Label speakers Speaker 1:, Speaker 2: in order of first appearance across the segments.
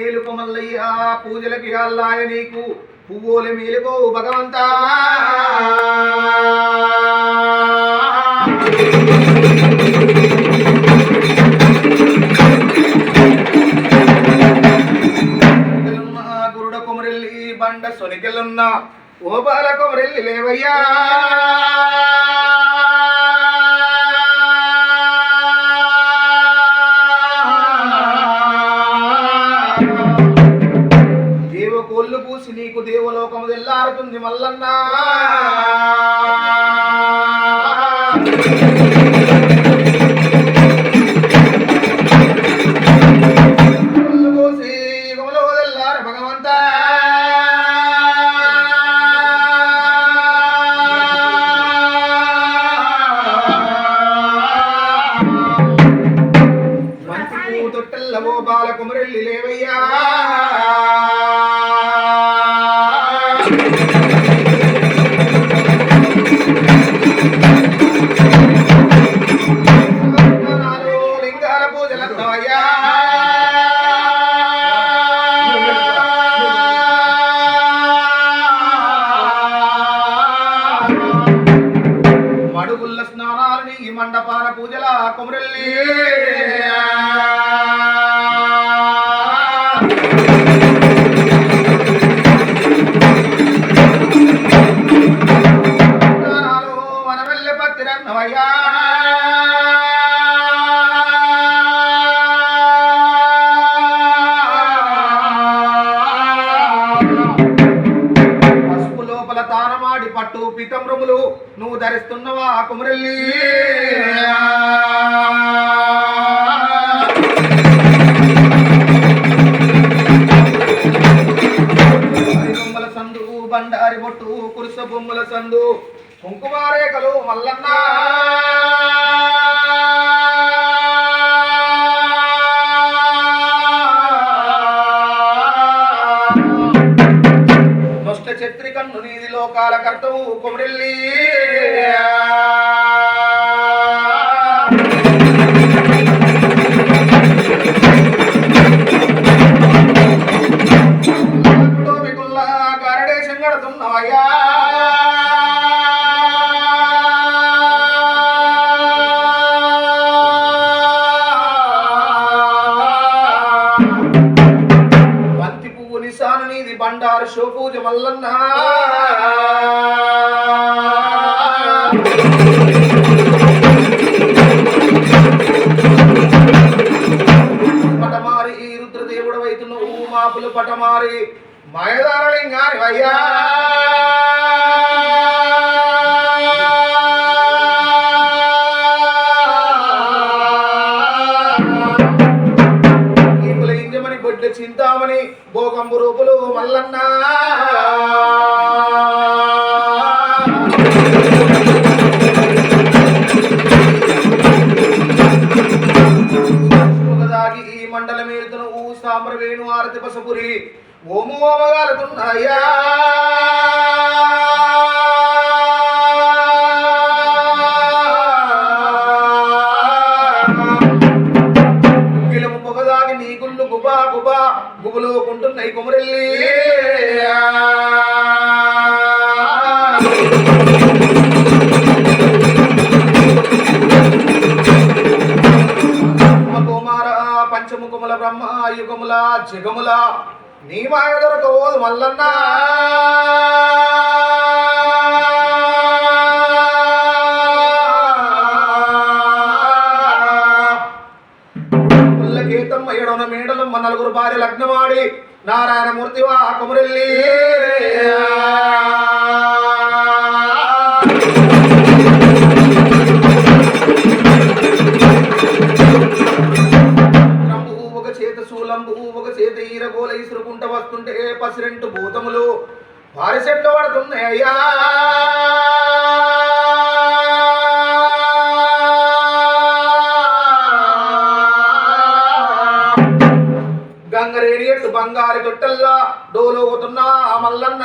Speaker 1: మేలుకు మల్లయ్య పూజలకి అల్లాయ నీకు. పువ్వులు మేలుకో భగవంతా. గురుడ కొమరెల్లి బండ సొనికెళ్ళున్నా ఓ బాల కొమరెల్లి లేవయ్యా. మల్లన్నా. తానమాడి పట్టు పీతమ్రములు నువ్వు ధరిస్తున్నవా కుమరెల్లి మల్లన్న. దుష్ట చత్రికన్ను నీది లోకాల కర్తవు కుమరిల్లి. మిగుల్లా గారడేశం ఇది బండారు షోపూజ మల్లన్న. పటమారి ఈ రుద్రదేవుడు వైతున్నవు మాపులు పటమారి. మాయదారలింగాని అయ్యా ఇంజమని చింతామణి భోగంబు రూపులు మల్లన్న. ఈ మండల మీదును ఊ సాంబ్ర వేణు ఆరతి పసపురి ఓము ఓమగాలుతున్నాయా గుబులుకుంటున్నాయి కుమరెల్లి. పంచముకుముల పంచముఖముల బ్రహ్మ యుగముల జగముల నీ మాయ దొరకవోదు మల్లన్నా. ఎడవన నలుగురు భార్య లగ్నమాడి నారాయణమూర్తి వా కుమరెల్లి. ఒక చేత శూలంబు ఒక చేత ఈరగోల ఇసురుకుంట వస్తుంటే పసిరెంటు భూతములు. వారి చెట్లు పడుతున్నాయి అయ్యా గంగరేడి బంగారు తొట్టల్లా డోలు పోతున్నా మల్లన్న.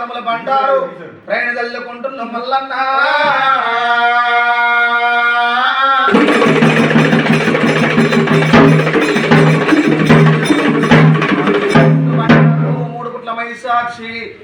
Speaker 1: పాదముల బండారు. ప్రేణ తల్లుకుంటున్న మల్లన్న. మూడు పుట్ల మహిషాక్షి.